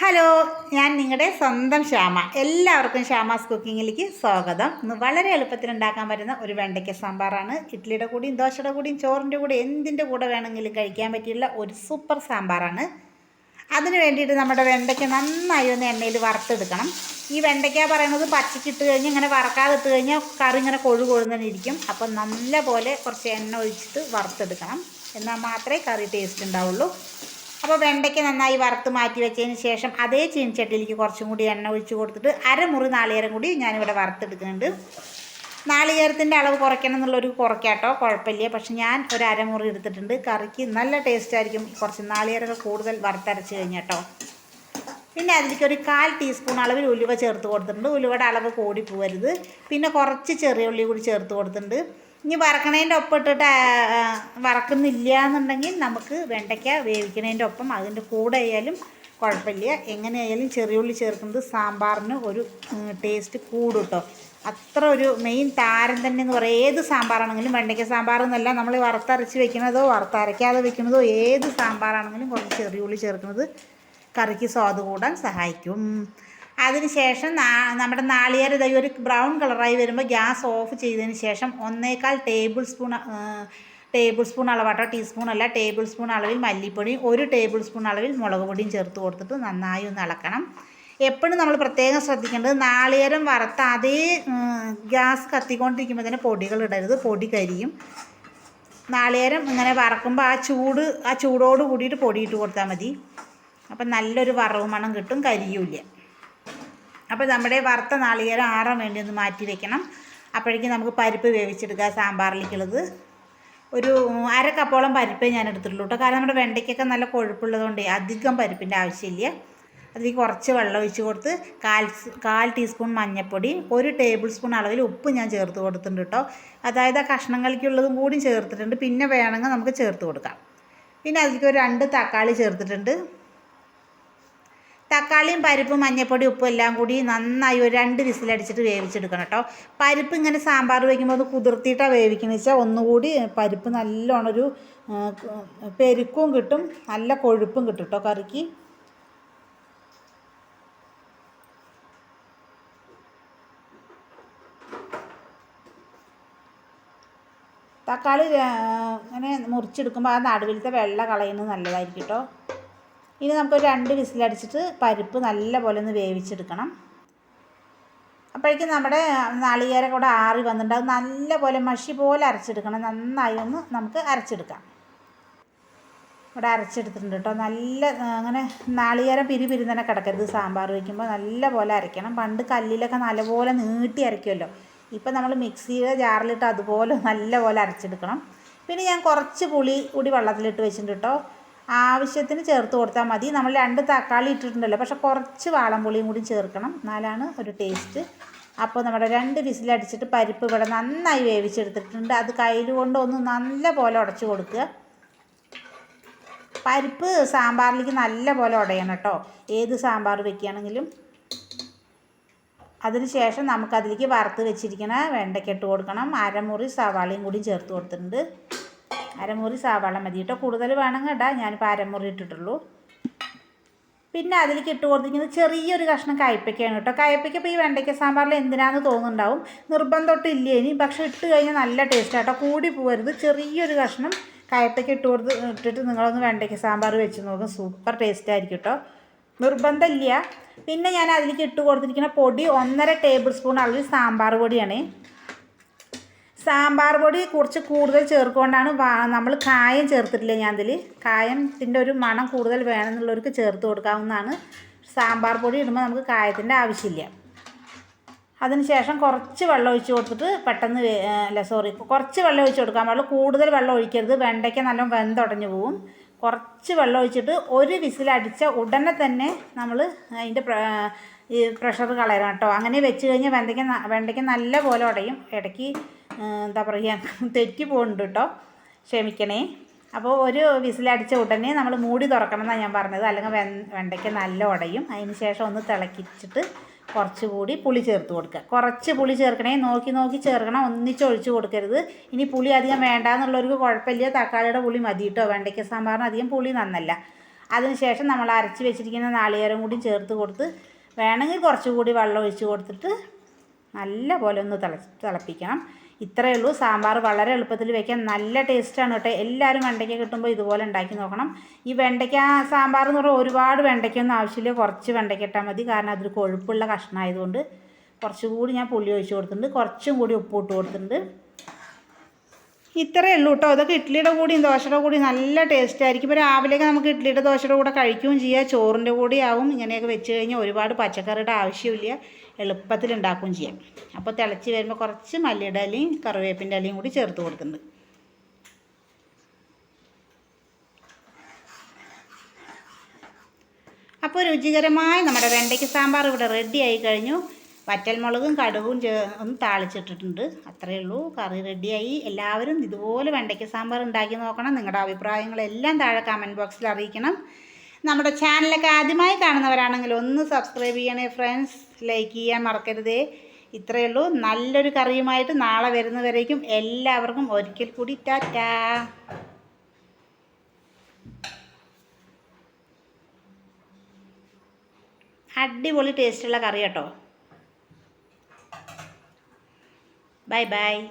Hello ഞാൻ നിങ്ങളുടെ സ്വന്തം ശ്യാമ. എല്ലാവർക്കും ശ്യാമാസ് കുക്കിങ്ങിലേക്ക് സ്വാഗതം. ഇന്ന് വളരെ എളുപ്പത്തിൽ ഉണ്ടാക്കാൻ പറ്റുന്ന ഒരു വെണ്ടയ്ക്ക സാമ്പാറാണ്. ഇഡ്ഡലിയുടെ കൂടിയും ദോശയുടെ കൂടിയും ചോറിന്റെ കൂടെ എന്തിന്റെ കൂടെ വേണമെങ്കിലും കഴിക്കാൻ പറ്റിയുള്ള ഒരു സൂപ്പർ സാമ്പാറാണ്. അതിന് വേണ്ടിയിട്ട് നമ്മുടെ വെണ്ടയ്ക്ക നന്നായി ഒന്ന് എണ്ണയിൽ വറുത്തെടുക്കണം. ഈ വെണ്ടയ്ക്ക പറയുന്നത് പച്ചക്കിട്ട് കഴിഞ്ഞ് ഇങ്ങനെ വറക്കാതെ ഇട്ട് കഴിഞ്ഞാൽ കറി ഇങ്ങനെ കൊഴു കൊഴുന്നതിന് ഇരിക്കും. അപ്പം നല്ല പോലെ കുറച്ച് എണ്ണ ഒഴിച്ചിട്ട് വറുത്തെടുക്കണം. എന്നാൽ മാത്രമേ കറി ടേസ്റ്റ് ഉണ്ടാവുള്ളൂ. അപ്പോൾ വെണ്ടയ്ക്ക നന്നായി വറുത്ത് മാറ്റി വെച്ചതിന് ശേഷം അതേ ചീനിച്ചട്ടിയിലേക്ക് കുറച്ചും കൂടി എണ്ണ ഒഴിച്ച് കൊടുത്തിട്ട് അരമുറി നാളികേരം കൂടി ഞാനിവിടെ വറുത്തെടുക്കുന്നുണ്ട്. നാളികേരത്തിന്റെ അളവ് കുറയ്ക്കണം എന്നുള്ളൊരു കുറയ്ക്കാട്ടോ കുഴപ്പമില്ല. പക്ഷെ ഞാൻ ഒരു അരമുറി എടുത്തിട്ടുണ്ട്. കറിക്ക് നല്ല ടേസ്റ്റ് ആയിരിക്കും കുറച്ച് നാളികേരം കൂടുതൽ വറുത്തരച്ച് കഴിഞ്ഞാട്ടോ. പിന്നെ അതിലേക്ക് ഒരു കാൽ ടീസ്പൂൺ അളവിൽ ഉലുവ ചേർത്ത് കൊടുത്തിട്ടുണ്ട്. ഉലുവയുടെ അളവ് കൂടി പോകരുത് പിന്നെ കുറച്ച് ചെറിയ ഉള്ളി കൂടി ചേർത്ത് കൊടുത്തിട്ടുണ്ട്. ഇനി വറക്കണേന്റെ ഒപ്പം ഇട്ടിട്ട് വറക്കുന്നില്ല എന്നുണ്ടെങ്കിൽ നമുക്ക് വെണ്ടയ്ക്ക വേവിക്കണേന്റെ ഒപ്പം അതിന്റെ കൂടെ ആയാലും കുഴപ്പമില്ല. എങ്ങനെയായാലും ചെറിയ ഉള്ളി ചേർക്കുന്നത് സാമ്പാറിന് ഒരു ടേസ്റ്റ് കൂടും കേട്ടോ അത്ര ഒരു മെയിൻ താരം തന്നെ എന്ന് പറയുക ഏത് സാമ്പാറാണെങ്കിലും വെണ്ടയ്ക്ക സാമ്പാർ എന്നല്ല നമ്മൾ വറുത്തരച്ച് വെക്കുന്നതോ വറുത്തരയ്ക്കാതെ വെക്കുന്നതോ ഏത് സാമ്പാറാണെങ്കിലും കുറച്ച് ചെറിയ ഉള്ളി ചേർക്കുന്നത് കറിക്ക് സ്വാദ് കൂടാൻ സഹായിക്കും. അതിനുശേഷം നാ- നമ്മുടെ നാളികേര ഇതായി ഒരു ബ്രൗൺ കളറായി വരുമ്പോൾ ഗ്യാസ് ഓഫ് ചെയ്തതിന് ശേഷം ഒന്നേക്കാൾ ടേബിൾ സ്പൂൺ ടേബിൾ സ്പൂൺ അളവാട്ടോ. ടീസ്പൂൺ അല്ല ടേബിൾ സ്പൂൺ അളവിൽ മല്ലിപ്പൊടിയും ഒരു ടേബിൾ സ്പൂൺ അളവിൽ മുളക് പൊടിയും ചേർത്ത് കൊടുത്തിട്ട് നന്നായി ഒന്ന് ഇളക്കണം എപ്പോഴും നമ്മൾ പ്രത്യേകം ശ്രദ്ധിക്കേണ്ടത് നാളികേരം വറുത്ത അതേ ഗ്യാസ് കത്തിക്കൊണ്ടിരിക്കുമ്പോൾ തന്നെ പൊടികൾ ഇടരുത് പൊടി കരിയും. നാളികേരം ഇങ്ങനെ വറക്കുമ്പോൾ ആ ചൂട് ആ ചൂടോട് കൂടിയിട്ട് പൊടിയിട്ട് കൊടുത്താൽ മതി. അപ്പം നല്ലൊരു വറവ് മണം കിട്ടും കരിയൂല അപ്പോൾ നമ്മുടെ വറുത്ത നാളികേരം ആറാൻ വേണ്ടി ഒന്ന് മാറ്റി വെക്കണം. അപ്പോഴേക്കും നമുക്ക് പരിപ്പ് വേവിച്ചെടുക്കുക സാമ്പാറിലേക്കുള്ളത്. ഒരു അര കപ്പോളം പരിപ്പേ ഞാൻ എടുത്തിട്ടുള്ളൂ കേട്ടോ. കാരണം നമ്മുടെ വെണ്ടയ്ക്കൊക്കെ നല്ല കൊഴുപ്പുള്ളതുകൊണ്ട് അധികം പരിപ്പിന്റെ ആവശ്യമില്ല. അതിലേക്ക് കുറച്ച് വെള്ളം ഒഴിച്ച് കൊടുത്ത് കാൽ കാൽ ടീസ്പൂൺ മഞ്ഞൾപ്പൊടി ഒരു ടേബിൾ സ്പൂൺ അളവിൽ ഉപ്പ് ഞാൻ ചേർത്ത് കൊടുത്തിട്ടുണ്ട് കേട്ടോ. അതായത് ആ കഷ്ണങ്ങൾക്കുള്ളതും കൂടി ചേർത്തിട്ടുണ്ട്. പിന്നെ വേണമെങ്കിൽ നമുക്ക് ചേർത്ത് കൊടുക്കാം. പിന്നെ അതിലേക്ക് ഒരു രണ്ട് തക്കാളി ചേർത്തിട്ടുണ്ട്. തക്കാളിയും പരിപ്പും മഞ്ഞപ്പൊടി ഉപ്പും എല്ലാം കൂടി നന്നായി ഒരു രണ്ട് വിസിലടിച്ചിട്ട് വേവിച്ചെടുക്കണം കേട്ടോ. പരിപ്പ് ഇങ്ങനെ സാമ്പാർ വയ്ക്കുമ്പോൾ അത് കുതിർത്തിയിട്ടാണ് വേവിക്കുന്നത് വെച്ചാൽ ഒന്നുകൂടി പരിപ്പ് നല്ലോണം ഒരു ആ, പെരുക്കും കിട്ടും നല്ല കൊഴുപ്പും കിട്ടും കേട്ടോ കറിക്ക്. തക്കാളി അങ്ങനെ മുറിച്ചെടുക്കുമ്പോൾ ആ നടുവിലത്തെ വെള്ള കളയുന്നത് നല്ലതായിരിക്കും കേട്ടോ. ഇനി നമുക്ക് രണ്ട് വിസിലടിച്ചിട്ട് പരിപ്പ് നല്ലപോലെ ഒന്ന് വേവിച്ചെടുക്കണം. അപ്പോഴേക്കും നമ്മുടെ നാളികേര കൂടെ ആറി വന്നിട്ടുണ്ട്. അത് നല്ലപോലെ മഷി പോലെ അരച്ചെടുക്കണം. നന്നായി ഒന്ന് നമുക്ക് അരച്ചെടുക്കാം. ഇവിടെ അരച്ചെടുത്തിട്ടുണ്ട് കേട്ടോ. നല്ല അങ്ങനെ നാളികേരം പിരി തന്നെ കിടക്കരുത്. സാമ്പാർ വയ്ക്കുമ്പോൾ നല്ല പോലെ അരയ്ക്കണം. പണ്ട് കല്ലിലൊക്കെ നല്ലപോലെ നീട്ടി അരയ്ക്കുമല്ലോ. ഇപ്പം നമ്മൾ മിക്സിയുടെ ജാറിലിട്ട് അതുപോലെ നല്ല പോലെ അരച്ചെടുക്കണം. പിന്നെ ഞാൻ കുറച്ച് പുളി കൂടി വെള്ളത്തിലിട്ട് വെച്ചിട്ടുണ്ട് കേട്ടോ. ആവശ്യത്തിന് ചേർത്ത് കൊടുത്താൽ മതി. നമ്മൾ രണ്ട് തക്കാളി ഇട്ടിട്ടുണ്ടല്ലോ. പക്ഷെ കുറച്ച് വാളംപുളിയും കൂടി ചേർക്കണം. എന്നാലാണ് ഒരു ടേസ്റ്റ്. അപ്പോൾ നമ്മുടെ രണ്ട് വിസിലടിച്ചിട്ട് പരിപ്പ് ഇവിടെ നന്നായി വേവിച്ചെടുത്തിട്ടുണ്ട്. അത് കയ്യിൽ കൊണ്ട് ഒന്ന് നല്ല പോലെ ഉടച്ചു കൊടുക്കുക. പരിപ്പ് സാമ്പാറിലേക്ക് നല്ല പോലെ ഉടയണം കേട്ടോ. ഏത് സാമ്പാർ വെക്കുകയാണെങ്കിലും. അതിന് ശേഷം നമുക്കതിലേക്ക് വറുത്ത് വെച്ചിരിക്കണ വെണ്ടയ്ക്ക ഇട്ട് കൊടുക്കണം. അരമുറി സവാളയും കൂടി ചേർത്ത് കൊടുത്തിട്ടുണ്ട്. അരമുറി സവാള മതി. കേട്ടോ കൂടുതൽ വേണമെങ്കിൽ ഇടാം ഞാനിപ്പോൾ അരമുറി ഇട്ടിട്ടുള്ളൂ. പിന്നെ അതിലേക്ക് ഇട്ട് കൊടുത്തിരിക്കുന്നത് ചെറിയൊരു കഷ്ണം കയ്പ്പയ്ക്കാണ് കേട്ടോ. കയ്പ്പയ്ക്ക ഇപ്പോൾ ഈ വെണ്ടയ്ക്ക സാമ്പാറിൽ എന്തിനാന്ന് തോന്നുന്നുണ്ടാവും. നിർബന്ധമൊട്ട് ഇല്ല ഇനി. പക്ഷെ ഇട്ട് കഴിഞ്ഞാൽ നല്ല ടേസ്റ്റ് കേട്ടോ. കൂടി പോകരുത് ചെറിയൊരു കഷ്ണം കയ്പ്പയ്ക്ക ഇട്ട് കൊടുത്ത് ഇട്ടിട്ട് നിങ്ങളൊന്ന് വെണ്ടയ്ക്ക സാമ്പാർ വെച്ച് നോക്കും. സൂപ്പർ ടേസ്റ്റ് ആയിരിക്കും കേട്ടോ. നിർബന്ധമില്ല പിന്നെ ഞാൻ അതിലേക്ക് ഇട്ട് കൊടുത്തിരിക്കുന്ന പൊടി ഒന്നര ടേബിൾ സ്പൂൺ അളവിൽ സാമ്പാർ പൊടിയാണ്. സാമ്പാർ പൊടി കുറച്ച് കൂടുതൽ ചേർക്കുകൊണ്ടാണ് നമ്മൾ കായം ചേർത്തിട്ടില്ല ഞാൻ അതിൽ കായത്തിന്റെ ഒരു മണം കൂടുതൽ വേണമെന്നുള്ളവർക്ക് ചേർത്ത് കൊടുക്കാവുന്നതാണ്. സാമ്പാർ പൊടി ഇടുമ്പോൾ നമുക്ക് കായത്തിന്റെ ആവശ്യമില്ല. അതിനുശേഷം കുറച്ച് വെള്ളം ഒഴിച്ച് കൊടുത്തിട്ട് പെട്ടെന്ന് അല്ല സോറി കുറച്ച് വെള്ളം ഒഴിച്ച് കൊടുക്കാൻ പാടുള്ളൂ കൂടുതൽ വെള്ളം ഒഴിക്കരുത്. വെണ്ടയ്ക്ക നല്ല വെന്തുടഞ്ഞു പോവും. കുറച്ച് വെള്ളം ഒഴിച്ചിട്ട് ഒരു വിസിലടിച്ച ഉടനെ തന്നെ നമ്മൾ അതിന്റെ ഈ പ്രഷർ കളയണം കേട്ടോ. അങ്ങനെ വെച്ച് കഴിഞ്ഞാൽ വെണ്ടയ്ക്ക വെണ്ടയ്ക്ക് നല്ല പോലെ ഉടയും. ഇടയ്ക്ക് എന്താ പറയുക തെറ്റി പോകുന്നുണ്ട് കേട്ടോ. ക്ഷമിക്കണേ. അപ്പോൾ ഒരു വിസിലടിച്ച ഉടനെ നമ്മൾ മൂടി തുറക്കണം എന്നാണ് ഞാൻ പറഞ്ഞത്. അല്ലെങ്കിൽ വെ വെണ്ടയ്ക്ക നല്ല ഉടയും. അതിന് ശേഷം ഒന്ന് തിളക്കിച്ചിട്ട് കുറച്ചുകൂടി പുളി ചേർത്ത് കൊടുക്കുക. കുറച്ച് പുളി ചേർക്കണേ. നോക്കി നോക്കി ചേർക്കണം. ഒന്നിച്ച് ഒഴിച്ച് കൊടുക്കരുത്. ഇനി പുളി അധികം വേണ്ട എന്നുള്ളവർക്ക് കുഴപ്പമില്ല. തക്കാളിയുടെ പുളി മതി കേട്ടോ. വെണ്ടയ്ക്ക സാമ്പാറിന് അധികം പുളി നന്നല്ല. അതിനുശേഷം നമ്മൾ അരച്ച് വെച്ചിരിക്കുന്ന നാളികേരം കൂടി ചേർത്ത് കൊടുത്ത് വേണമെങ്കിൽ കുറച്ചുകൂടി വെള്ളം ഒഴിച്ച് കൊടുത്തിട്ട് നല്ല പോലെ ഒന്ന് തിള തിളപ്പിക്കണം. ഇത്രയേ ഉള്ളൂ. സാമ്പാർ വളരെ എളുപ്പത്തിൽ വെക്കാൻ നല്ല ടേസ്റ്റാണ് കേട്ടോ. എല്ലാവരും വെണ്ടയ്ക്ക കിട്ടുമ്പോൾ ഇതുപോലെ ഉണ്ടാക്കി നോക്കണം. ഈ വെണ്ടയ്ക്ക സാമ്പാർ എന്ന് പറഞ്ഞാൽ ഒരുപാട് വെണ്ടയ്ക്കൊന്നും ആവശ്യമില്ല. കുറച്ച് വെണ്ടയ്ക്ക ഇട്ടാൽ മതി. കാരണം അതൊരു കൊഴുപ്പുള്ള കഷ്ണമായതുകൊണ്ട് കുറച്ചുകൂടി ഞാൻ പുളി ഒഴിച്ച് കൊടുത്തിട്ടുണ്ട്. കുറച്ചും കൂടി ഉപ്പ് ഇട്ട് കൊടുത്തിട്ടുണ്ട്. ഇത്രയേ ഉള്ളൂ കേട്ടോ. ഇതൊക്കെ ഇഡ്ഡലിയുടെ കൂടിയും ദോശയുടെ കൂടി നല്ല ടേസ്റ്റ് ആയിരിക്കും. ഇപ്പോൾ രാവിലെയൊക്കെ നമുക്ക് ഇഡ്ഡലിയുടെ ദോശയുടെ കൂടെ കഴിക്കുകയും ചെയ്യാം. ചോറിന്റെ കൂടെ ആവും. ഇങ്ങനെയൊക്കെ വെച്ച് കഴിഞ്ഞാൽ ഒരുപാട് പച്ചക്കറിയുടെ ആവശ്യമില്ല. എളുപ്പത്തിൽ ഉണ്ടാക്കുകയും ചെയ്യാം. അപ്പോൾ തിളച്ച് വരുമ്പോൾ കുറച്ച് മല്ലിയുടെ ഇലയും കറിവേപ്പിന്റെ ഇലയും കൂടി ചേർത്ത് കൊടുക്കുന്നുണ്ട്. അപ്പോൾ രുചികരമായി നമ്മുടെ വെണ്ടയ്ക്ക സാമ്പാർ ഇവിടെ റെഡി ആയി കഴിഞ്ഞു. വറ്റൽമുളകും കടുകും ചേ ഒന്ന് താളിച്ചിട്ടിട്ടുണ്ട്. അത്രയേ ഉള്ളൂ. കറി റെഡിയായി. എല്ലാവരും ഇതുപോലെ വെണ്ടയ്ക്ക സാമ്പാർ ഉണ്ടാക്കി നോക്കണം. നിങ്ങളുടെ അഭിപ്രായങ്ങളെല്ലാം താഴെ കമന്റ് ബോക്സിൽ അറിയിക്കണം. നമ്മുടെ ചാനലൊക്കെ ആദ്യമായി കാണുന്നവരാണെങ്കിൽ ഒന്ന് സബ്സ്ക്രൈബ് ചെയ്യണേ ഫ്രണ്ട്സ് ലൈക്ക് ചെയ്യാൻ മറക്കരുതേ. ഇത്രയേ ഉള്ളൂ. നല്ലൊരു കറിയുമായിട്ട് നാളെ വരുന്നവരേക്കും എല്ലാവർക്കും ഒരിക്കൽ കൂടി ടാറ്റാ. അടിപൊളി ടേസ്റ്റുള്ള കറി കേട്ടോ. Bye-bye.